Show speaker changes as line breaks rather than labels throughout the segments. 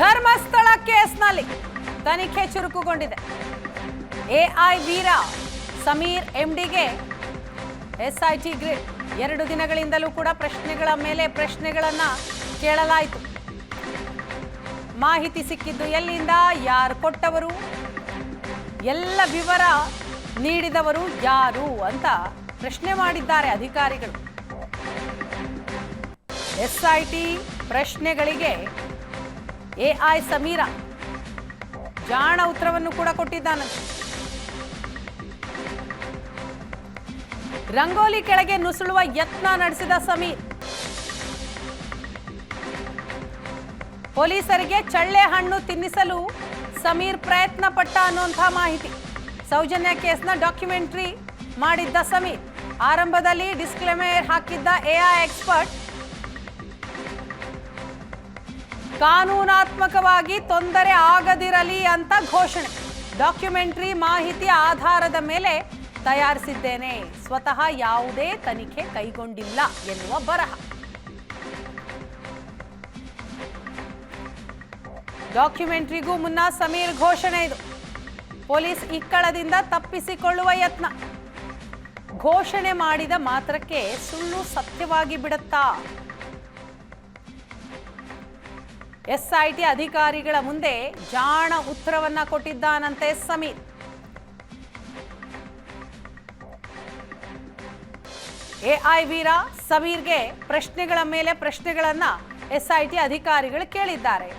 ಧರ್ಮಸ್ಥಳ ಕೇಸ್ನಲ್ಲಿ ತನಿಖೆ ಚುರುಕುಗೊಂಡಿದೆ. ಎಐ ವೀರ ಸಮೀರ್ ಎಂಡಿಗೆ ಎಸ್ಐಟಿ ಗ್ರಿಡ್. ಎರಡು ದಿನಗಳಿಂದಲೂ ಕೂಡ ಪ್ರಶ್ನೆಗಳ ಮೇಲೆ ಪ್ರಶ್ನೆಗಳನ್ನ ಕೇಳಲಾಯಿತು. ಮಾಹಿತಿ ಸಿಕ್ಕಿದ್ದು ಎಲ್ಲಿಂದ, ಯಾರು ಕೊಟ್ಟವರು, ಎಲ್ಲ ವಿವರ ನೀಡಿದವರು ಯಾರು ಅಂತ ಪ್ರಶ್ನೆ ಮಾಡಿದ್ದಾರೆ ಅಧಿಕಾರಿಗಳು. ಎಸ್ಐಟಿ ಪ್ರಶ್ನೆಗಳಿಗೆ ಎಐ ಸಮೀರ ಜಾಣ ಉತ್ತರವನ್ನು ಕೂಡ ಕೊಟ್ಟಿದ್ದಾನೆ. ರಂಗೋಲಿ ಕೆಳಗೆ ನುಸುಳುವ ಯತ್ನ ನಡೆಸಿದ ಸಮೀರ್. ಪೊಲೀಸರಿಗೆ ಚಳ್ಳೆ ಹಣ್ಣು ತಿನ್ನಿಸಲು ಸಮೀರ್ ಪ್ರಯತ್ನ ಪಟ್ಟ ಅನ್ನುವಂಥ ಮಾಹಿತಿ. ಸೌಜನ್ಯ ಕೇಸ್ನ ಡಾಕ್ಯುಮೆಂಟ್ರಿ ಮಾಡಿದ್ದ ಸಮೀರ್. ಆರಂಭದಲ್ಲಿ ಡಿಸ್ಕ್ಲೇಮರ್ ಹಾಕಿದ್ದ ಎಐ ಎಕ್ಸ್ಪರ್ಟ್ ಕಾನೂನಾತ್ಮಕವಾಗಿ ತೊಂದರೆ ಆಗದಿರಲಿ ಅಂತ ಘೋಷಣೆ. ಡಾಕ್ಯುಮೆಂಟ್ರಿ ಮಾಹಿತಿ ಆಧಾರದ ಮೇಲೆ ತಯಾರಿಸಿದ್ದೇನೆ. ಸ್ವತಃ ಯಾವುದೇ ತನಿಖೆ ಕೈಗೊಂಡಿಲ್ಲ ಎನ್ನುವ ಬರಹ. ಡಾಕ್ಯುಮೆಂಟ್ರಿಗೂ ಮುನ್ನ ಸಮೀರ್ ಘೋಷಣೆ ಇದು. ಪೊಲೀಸ್ ಇಕ್ಕಳದಿಂದ ತಪ್ಪಿಸಿಕೊಳ್ಳುವ ಯತ್ನ. ಘೋಷಣೆ ಮಾಡಿದ ಮಾತ್ರಕ್ಕೆ ಸುಳ್ಳು ಸತ್ಯವಾಗಿ ಬಿಡುತ್ತಾ? ಎಸ್ಐಟಿ ಅಧಿಕಾರಿಗಳ ಮುಂದೆ ಜಾಣ ಉತ್ತರವನ್ನ ಕೊಟ್ಟಿದ್ದಾನಂತೆ ಸಮೀರ್. ಎಐ ವೀರ ಸಮೀರ್ಗೆ ಪ್ರಶ್ನೆಗಳ ಮೇಲೆ ಪ್ರಶ್ನೆಗಳನ್ನ ಎಸ್ಐಟಿ ಅಧಿಕಾರಿಗಳು ಕೇಳಿದ್ದಾರೆ.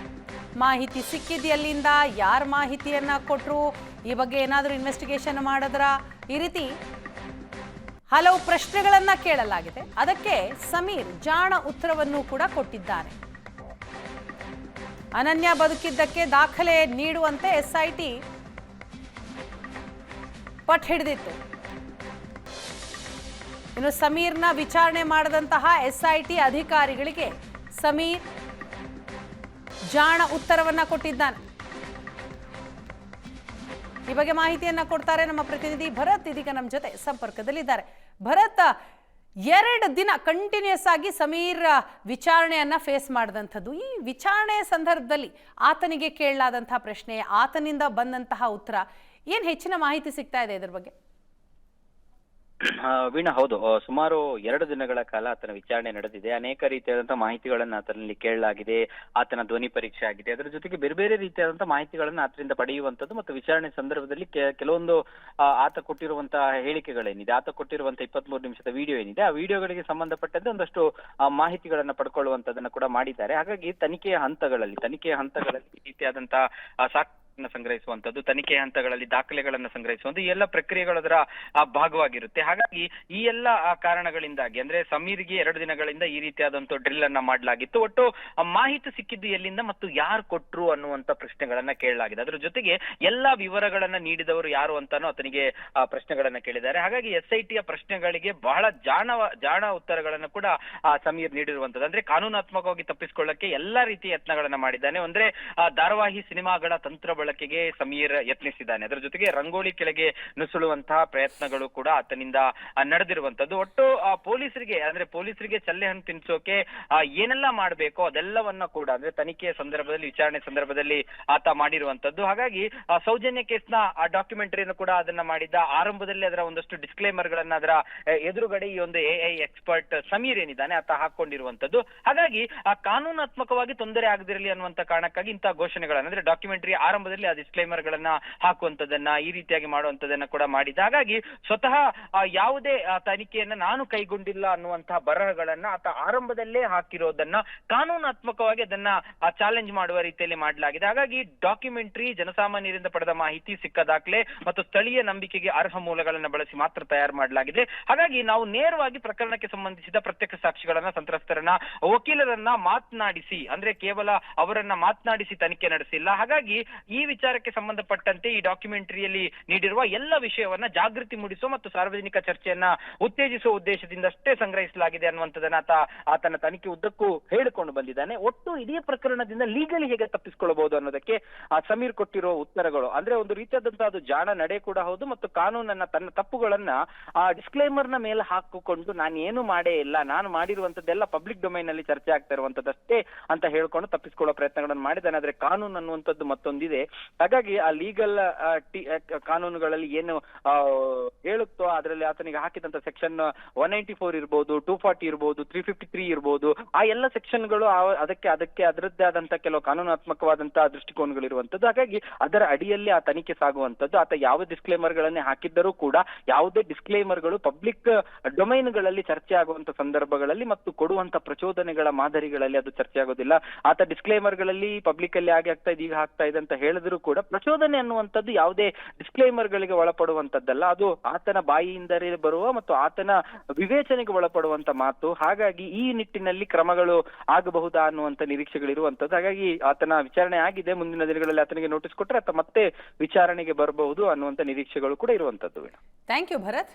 ಮಾಹಿತಿ ಸಿಕ್ಕಿದೆಯಲ್ಲಿಂದ ಯಾರ ಮಾಹಿತಿಯನ್ನ ಕೊಟ್ಟರು ಈ ಬಗ್ಗೆ ಏನಾದರೂ ಇನ್ವೆಸ್ಟಿಗೇಷನ್ ಮಾಡಿದ್ರ? ಈ ರೀತಿ ಹಲವು ಪ್ರಶ್ನೆಗಳನ್ನ ಕೇಳಲಾಗಿದೆ. ಅದಕ್ಕೆ ಸಮೀರ್ ಜಾಣ ಉತ್ತರವನ್ನು ಕೂಡ ಕೊಟ್ಟಿದ್ದಾನೆ. ಅನನ್ಯ ಬದುಕಿದ್ದಕ್ಕೆ ದಾಖಲೆ ನೀಡುವಂತೆ ಎಸ್ಐಟಿ ಪಟ್ ಹಿಡಿದಿತ್ತು. ಇನ್ನು ಸಮೀರ್ನ ವಿಚಾರಣೆ ಮಾಡಿದಂತಹ ಎಸ್ಐಟಿ ಅಧಿಕಾರಿಗಳಿಗೆ ಸಮೀರ್ ಜಾಣ ಉತ್ತರವನ್ನ ಕೊಟ್ಟಿದ್ದಾನೆ. ಈ ಬಗ್ಗೆ ಮಾಹಿತಿಯನ್ನ ಕೊಡ್ತಾರೆ ನಮ್ಮ ಪ್ರತಿನಿಧಿ ಭರತ್ ಇದೀಗ ನಮ್ಮ ಜೊತೆ ಸಂಪರ್ಕದಲ್ಲಿದ್ದಾರೆ. ಭರತ್ ಎರಡು ದಿನ ಕಂಟಿನ್ಯೂಸ್ ಆಗಿ ಸಮೀರ್ ವಿಚಾರಣೆಯನ್ನ ಫೇಸ್ ಮಾಡಿದಂಥದ್ದು. ಈ ವಿಚಾರಣೆಯ ಸಂದರ್ಭದಲ್ಲಿ ಆತನಿಗೆ ಕೇಳಲಾದಂತಹ ಪ್ರಶ್ನೆ, ಆತನಿಂದ ಬಂದಂತಹ ಉತ್ತರ, ಏನು ಹೆಚ್ಚಿನ ಮಾಹಿತಿ ಸಿಗ್ತಾ ಇದೆ ಇದ್ರ ಬಗ್ಗೆ?
ವೀಣಾ, ಹೌದು. ಸುಮಾರು ಎರಡು ದಿನಗಳ ಕಾಲ ಆತನ ವಿಚಾರಣೆ ನಡೆದಿದೆ. ಅನೇಕ ರೀತಿಯಾದಂತಹ ಮಾಹಿತಿಗಳನ್ನ ಆತನಲ್ಲಿ ಕೇಳಲಾಗಿದೆ. ಆತನ ಧ್ವನಿ ಪರೀಕ್ಷೆ ಆಗಿದೆ. ಅದರ ಜೊತೆಗೆ ಬೇರೆ ಬೇರೆ ರೀತಿಯಾದಂತಹ ಮಾಹಿತಿಗಳನ್ನ ಆತರಿಂದ ಪಡೆಯುವಂತದ್ದು ಮತ್ತು ವಿಚಾರಣೆ ಸಂದರ್ಭದಲ್ಲಿ ಕೆಲವೊಂದು ಆತ ಕೊಟ್ಟಿರುವಂತಹ ಹೇಳಿಕೆಗಳೇನಿದೆ. ಆತ ಕೊಟ್ಟಿರುವಂತಹ ಇಪ್ಪತ್ಮೂರು ನಿಮಿಷದ ವಿಡಿಯೋ ಏನಿದೆ. ಆ ವಿಡಿಯೋಗಳಿಗೆ ಸಂಬಂಧಪಟ್ಟಂತೆ ಒಂದಷ್ಟು ಮಾಹಿತಿಗಳನ್ನು ಪಡ್ಕೊಳ್ಳುವಂತದನ್ನ ಕೂಡ ಮಾಡಿದ್ದಾರೆ. ಹಾಗಾಗಿ ತನಿಖೆಯ ಹಂತಗಳಲ್ಲಿ ತನಿಖೆಯ ಹಂತಗಳಲ್ಲಿ ಈ ರೀತಿಯಾದಂತಹ ಸಾಕ್ ಸಂಗ್ರಹಿಸುವಂತದ್ದು ತನಿಖೆ ಹಂತಗಳಲ್ಲಿ ದಾಖಲೆಗಳನ್ನ ಸಂಗ್ರಹಿಸುವಂತ ಈ ಎಲ್ಲ ಪ್ರಕ್ರಿಯೆಗಳು ಅದರ ಭಾಗವಾಗಿರುತ್ತೆ. ಹಾಗಾಗಿ ಈ ಎಲ್ಲ ಕಾರಣಗಳಿಂದಾಗಿ, ಅಂದ್ರೆ ಸಮೀರ್ಗೆ ಎರಡು ದಿನಗಳಿಂದ ಈ ರೀತಿಯಾದಂತ ಡ್ರಿಲ್ ಅನ್ನ ಮಾಡಲಾಗಿತ್ತು. ಒಟ್ಟು ಮಾಹಿತಿ ಸಿಕ್ಕಿದ್ದು ಎಲ್ಲಿಂದ ಮತ್ತು ಯಾರು ಕೊಟ್ರು ಅನ್ನುವಂತ ಪ್ರಶ್ನೆಗಳನ್ನ ಕೇಳಲಾಗಿದೆ. ಅದರ ಜೊತೆಗೆ ಎಲ್ಲಾ ವಿವರಗಳನ್ನ ನೀಡಿದವರು ಯಾರು ಅಂತಾನು ಆತನಿಗೆ ಪ್ರಶ್ನೆಗಳನ್ನ ಕೇಳಿದ್ದಾರೆ. ಹಾಗಾಗಿ ಎಸ್ ಐ ಪ್ರಶ್ನೆಗಳಿಗೆ ಬಹಳ ಜಾಣ ಜಾಣ ಉತ್ತರಗಳನ್ನ ಕೂಡ ಸಮೀರ್ ನೀಡಿರುವಂತದ್ದು ಅಂದ್ರೆ ಕಾನೂನಾತ್ಮಕವಾಗಿ ತಪ್ಪಿಸಿಕೊಳ್ಳಕ್ಕೆ ಎಲ್ಲಾ ರೀತಿಯ ಯತ್ನಗಳನ್ನ ಮಾಡಿದ್ದಾನೆ. ಅಂದ್ರೆ ಧಾರಾವಾಹಿ ಸಿನಿಮಾಗಳ ತಂತ್ರ ಬಳಕೆಗೆ ಸಮೀರ್ ಯತ್ನಿಸಿದ್ದಾನೆ. ಅದರ ಜೊತೆಗೆ ರಂಗೋಲಿ ಕೆಳಗೆ ನುಸುಳುವಂತಹ ಪ್ರಯತ್ನಗಳು ಕೂಡ ಆತನಿಂದ ನಡೆದಿರುವಂತದ್ದು ಒಟ್ಟು ಪೊಲೀಸರಿಗೆ, ಅಂದ್ರೆ ಪೊಲೀಸರಿಗೆ ಚಲ್ಲೆ ಹಣ್ಣು ತಿನ್ಸೋಕೆ ಏನೆಲ್ಲ ಮಾಡಬೇಕೋ ಅದೆಲ್ಲವನ್ನ ಕೂಡ, ಅಂದ್ರೆ ತನಿಖೆಯ ಸಂದರ್ಭದಲ್ಲಿ, ವಿಚಾರಣೆ ಸಂದರ್ಭದಲ್ಲಿ ಆತ ಮಾಡಿರುವಂತದ್ದು ಹಾಗಾಗಿ ಸೌಜನ್ಯ ಕೇಸ್ನ, ಆ, ಡಾಕ್ಯುಮೆಂಟರಿಯನ್ನು ಕೂಡ ಅದನ್ನ ಮಾಡಿದ್ದ. ಆರಂಭದಲ್ಲಿ ಅದರ ಒಂದಷ್ಟು ಡಿಸ್ಕ್ಲೇಮರ್ ಗಳನ್ನ ಅದರ ಎದುರುಗಡೆ ಈ ಒಂದು ಎ ಎಕ್ಸ್ಪರ್ಟ್ ಸಮೀರ್ ಏನಿದ್ದಾನೆ, ಆತ ಹಾಕೊಂಡಿರುವಂತದ್ದು ಹಾಗಾಗಿ, ಆ, ಕಾನೂನಾತ್ಮಕವಾಗಿ ತೊಂದರೆ ಆಗದಿರಲಿ ಅನ್ನುವಂತ ಕಾರಣಕ್ಕಾಗಿ ಇಂತಹ ಘೋಷಣೆಗಳನ್ನ, ಅಂದ್ರೆ ಡಾಕ್ಯುಮೆಂಟರಿ ಆರಂಭದಲ್ಲಿ ಆ ಡಿಸ್ಕ್ಲೇಮರ್ ಗಳನ್ನ ಹಾಕುವಂತದನ್ನ ಈ ರೀತಿಯಾಗಿ ಮಾಡುವಂತದನ್ನ ಕೂಡ ಮಾಡಿದ್ದ. ಹಾಗಾಗಿ ಸ್ವತಃ ಯಾವುದೇ ತನಿಖೆಯನ್ನ ನಾನು ಕೈಗೊಂಡಿಲ್ಲ ಅನ್ನುವಂತಹ ಬರಹಗಳನ್ನ ಆತ ಆರಂಭದಲ್ಲೇ ಹಾಕಿರೋದನ್ನ ಕಾನೂನಾತ್ಮಕವಾಗಿ ಅದನ್ನ ಚಾಲೆಂಜ್ ಮಾಡುವ ರೀತಿಯಲ್ಲಿ ಮಾಡಲಾಗಿದೆ. ಹಾಗಾಗಿ ಡಾಕ್ಯುಮೆಂಟರಿ ಜನಸಾಮಾನ್ಯರಿಂದ ಪಡೆದ ಮಾಹಿತಿ ಸಿಕ್ಕ ದಾಖಲೆ ಮತ್ತು ಸ್ಥಳೀಯ ನಂಬಿಕೆಗೆ ಅರ್ಹ ಮೂಲಗಳನ್ನ ಬಳಸಿ ಮಾತ್ರ ತಯಾರು ಮಾಡಲಾಗಿದೆ. ಹಾಗಾಗಿ ನಾವು ನೇರವಾಗಿ ಪ್ರಕರಣಕ್ಕೆ ಸಂಬಂಧಿಸಿದ ಪ್ರತ್ಯಕ್ಷ ಸಾಕ್ಷಿಗಳನ್ನ, ಸಂತ್ರಸ್ತರನ್ನ, ವಕೀಲರನ್ನ ಮಾತನಾಡಿಸಿ, ಅಂದ್ರೆ ಕೇವಲ ಅವರನ್ನ ಮಾತನಾಡಿಸಿ ತನಿಖೆ ನಡೆಸಿಲ್ಲ. ಹಾಗಾಗಿ ಈ ಈ ವಿಚಾರಕ್ಕೆ ಸಂಬಂಧಪಟ್ಟಂತೆ ಈ ಡಾಕ್ಯುಮೆಂಟರಿಯಲ್ಲಿ ನೀಡಿರುವ ಎಲ್ಲ ವಿಷಯವನ್ನ ಜಾಗೃತಿ ಮೂಡಿಸುವ ಮತ್ತು ಸಾರ್ವಜನಿಕ ಚರ್ಚೆಯನ್ನ ಉತ್ತೇಜಿಸುವ ಉದ್ದೇಶದಿಂದಷ್ಟೇ ಸಂಗ್ರಹಿಸಲಾಗಿದೆ ಅನ್ನುವಂಥದ್ದನ್ನ ಆತ, ಆತನ ತನಿಖೆ ಉದ್ದಕ್ಕೂ ಹೇಳಿಕೊಂಡು ಬಂದಿದ್ದಾನೆ. ಒಟ್ಟು ಇದೇ ಪ್ರಕರಣದಿಂದ ಲೀಗಲಿ ಹೇಗೆ ತಪ್ಪಿಸಿಕೊಳ್ಳಬಹುದು ಅನ್ನೋದಕ್ಕೆ, ಆ, ಸಮೀರ್ ಕೊಟ್ಟಿರೋ ಉತ್ತರಗಳು. ಅಂದ್ರೆ ಒಂದು ರೀತಿಯಾದಂತಹ ಅದು ಜಾಣ ನಡೆ ಕೂಡ ಹೌದು ಮತ್ತು ಕಾನೂನನ್ನ ತನ್ನ ತಪ್ಪುಗಳನ್ನ, ಆ ಡಿಸ್ಕ್ಲೇಮರ್ನ ಮೇಲೆ ಹಾಕಿಕೊಂಡು ನಾನು ಏನು ಮಾಡೇ ಇಲ್ಲ, ನಾನು ಮಾಡಿರುವಂತದ್ದೆಲ್ಲ ಪಬ್ಲಿಕ್ ಡೊಮೈನ್ ಅಲ್ಲಿ ಚರ್ಚೆ ಆಗ್ತಾ ಇರುವಂತದ್ದಷ್ಟೇ ಅಂತ ಹೇಳ್ಕೊಂಡು ತಪ್ಪಿಸಿಕೊಳ್ಳೋ ಪ್ರಯತ್ನಗಳನ್ನು ಮಾಡಿದ್ದಾನೆ. ಆದ್ರೆ ಕಾನೂನು ಅನ್ನುವಂಥದ್ದು ಮತ್ತೊಂದಿದೆ. ಹಾಗಾಗಿ ಆ ಲೀಗಲ್ ಕಾನೂನುಗಳಲ್ಲಿ ಏನು ಹೇಳುತ್ತೋ ಅದರಲ್ಲಿ ಆತನಿಗೆ ಹಾಕಿದಂತ ಸೆಕ್ಷನ್ ಒನ್ ನೈಂಟಿ ಫೋರ್ ಇರ್ಬೋದು ಟೂ ಫಾರ್ಟಿ ಇರ್ಬೋದು ತ್ರೀ ಫಿಫ್ಟಿ ತ್ರೀ ಇರ್ಬೋದು, ಆ ಎಲ್ಲ ಸೆಕ್ಷನ್ಗಳು ಅದಕ್ಕೆ ಅದಕ್ಕೆ ಅದರದ್ದೇ ಆದಂತ ಕೆಲವು ಕಾನೂನಾತ್ಮಕವಾದಂತಹ ದೃಷ್ಟಿಕೋನಗಳು ಇರುವಂತದ್ದು ಹಾಗಾಗಿ ಅದರ ಅಡಿಯಲ್ಲಿ ಆ ತನಿಖೆ ಸಾಗುವಂತದ್ದು. ಆತ ಯಾವ ಡಿಸ್ಕ್ಲೇಮರ್ ಗಳನ್ನೇ ಹಾಕಿದ್ದರೂ ಕೂಡ ಯಾವುದೇ ಡಿಸ್ಕ್ಲೇಮರ್ಗಳು ಪಬ್ಲಿಕ್ ಡೊಮೈನ್ಗಳಲ್ಲಿ ಚರ್ಚೆ ಆಗುವಂತ ಸಂದರ್ಭಗಳಲ್ಲಿ ಮತ್ತು ಕೊಡುವಂತ ಪ್ರಚೋದನೆಗಳ ಮಾದರಿಗಳಲ್ಲಿ ಅದು ಚರ್ಚೆ ಆಗೋದಿಲ್ಲ. ಆತ ಡಿಸ್ಕ್ಲೇಮರ್ಗಳಲ್ಲಿ ಪಬ್ಲಿಕ್ ಅಲ್ಲಿ ಹಾಗೆ ಆಗ್ತಾ ಇದೆ, ಈಗ ಆಗ್ತಾ ಇದೆ ಅಂತ ಹೇಳಿದ್ರು ಕೂಡ ಪ್ರಚೋದನೆ ಅನ್ನುವಂಥದ್ದು ಯಾವುದೇ ಡಿಸ್ಕ್ಲೇಮರ್ ಗಳಿಗೆ ಒಳಪಡುವಂತದ್ದಲ್ಲ ಅದು ಆತನ ಬಾಯಿಯಿಂದಲೇ ಬರುವ ಮತ್ತು ಆತನ ವಿವೇಚನೆಗೆ ಒಳಪಡುವಂತ ಮಾತು. ಹಾಗಾಗಿ ಈ ನಿಟ್ಟಿನಲ್ಲಿ ಕ್ರಮಗಳು ಆಗಬಹುದಾ ಅನ್ನುವಂತ ನಿರೀಕ್ಷೆಗಳಿರುವಂತದ್ದು ಹಾಗಾಗಿ ಆತನ ವಿಚಾರಣೆ ಆಗಿದೆ. ಮುಂದಿನ ದಿನಗಳಲ್ಲಿ ಆತನಿಗೆ ನೋಟಿಸ್ ಕೊಟ್ಟರೆ ಆತ ಮತ್ತೆ ವಿಚಾರಣೆಗೆ ಬರಬಹುದು ಅನ್ನುವಂತ ನಿರೀಕ್ಷೆಗಳು ಕೂಡ ಇರುವಂತದ್ದು.
Thank you Bharat